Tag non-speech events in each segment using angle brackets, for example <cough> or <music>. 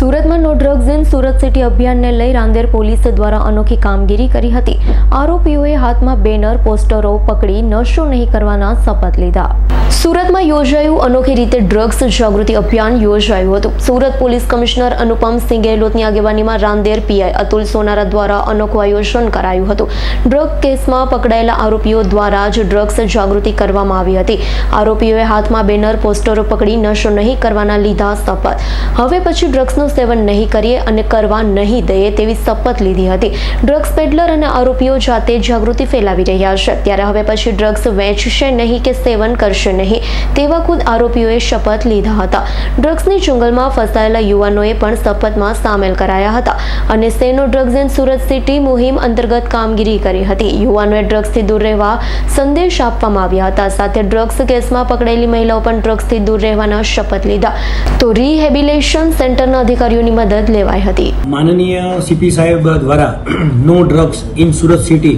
સુરતમાં no drugs in Surat city અભિયાનને લઈ રાંદેર પોલીસ દ્વારા અનોખી કામગીરી કરી હતી. આરોપીઓએ હાથમાં બેનર, પોસ્ટરો પકડી નશો નહીં કરવાના શપથ લીધા. સુરતમાં યોજાયું અનોખી રીતે ડ્રગ્સ જાગૃતિ અભિયાન યોજાયું હતું. સુરત પોલીસ કમિશનર અનુપમ સિંહ ગેહલોતની આગેવાનીમાં રાંદેર પીઆઈ અતુલ સોનારા દ્વારા અનોખું આયોજન કરાયું હતું. ડ્રગ કેસમાં પકડાયેલા આરોપીઓ દ્વારા જ ડ્રગ્સ જાગૃતિ કરવામાં આવી હતી. આરોપીઓએ હાથમાં બેનર, પોસ્ટરો પકડી નશો નહીં કરવાના લીધા શપથ. હવે પછી ડ્રગ્સનું સેવન નહીં કરીએ અને કરવા નહીં દઈએ તેવી શપથ લીધી હતી. ડ્રગ્સ પેડલર અને આરોપીઓ જાતે જાગૃતિ ફેલાવી રહ્યા છે. ત્યારે હવે પછી ડ્રગ્સ વેચશે નહીં કે સેવન કરશે નહીં તેવા ખુદ આરોપીઓએ શપથ લીધા હતા. ડ્રગ્સની જંગલમાં ફસાયેલા યુવાનોએ પણ શપથમાં સામેલ કરાયા હતા અને say no drugs in Surat city મુહિમ અંતર્ગત કામગીરી કરી હતી. યુવાનોએ ડ્રગ્સથી દૂર રહેવા સંદેશ આપવામાં આવ્યા હતા. સાથે ડ્રગ્સ કેસમાં પકડેલી મહિલાઓ પણ ડ્રગ્સથી દૂર રહેવાના શપથ લીધા. તો રિહેબિલેશન સેન્ટરના અધિકારીઓની મદદ લેવાઈ હતી. માનનીય સીપી સાહેબ દ્વારા <clears throat> no drugs in Surat city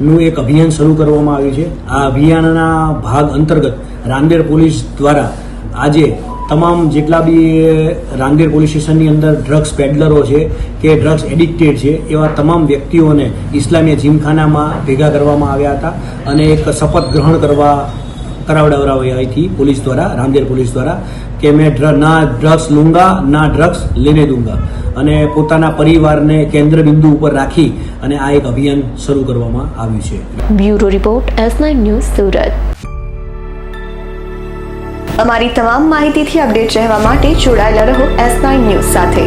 નું એક અભિયાન શરૂ કરવામાં આવ્યું છે. આ અભિયાનના ભાગ અંતર્ગત રાંદેર પોલીસ દ્વારા આજે તમામ જેટલા બી રાંદેર પોલીસ સ્ટેશનની અંદર ડ્રગ્સ પેડલરો છે કે ડ્રગ્સ એડિક્ટેડ છે, એવા તમામ વ્યક્તિઓને ઇસ્લામીય જીમખાનામાં ભેગા કરવામાં આવ્યા હતા અને એક શપથ ગ્રહણ કરવા કરાવડાવડાવી હતી પોલીસ દ્વારા રાંદેર પોલીસ દ્વારા, કે મેં ના ડ્રગ્સ લૂંગા, ના ડ્રગ્સ લેને દૂંગા. અને પોતાના પરિવારને કેન્દ્ર બિંદુ ઉપર રાખી અને આ એક અભિયાન શરૂ કરવામાં આવ્યું છે. Bureau report, S nine news Surat. અમારી તમામ માહિતીથી અપડેટ રહેવા માટે જોડાયેલા રહો એસ ન્યૂઝ સાથે.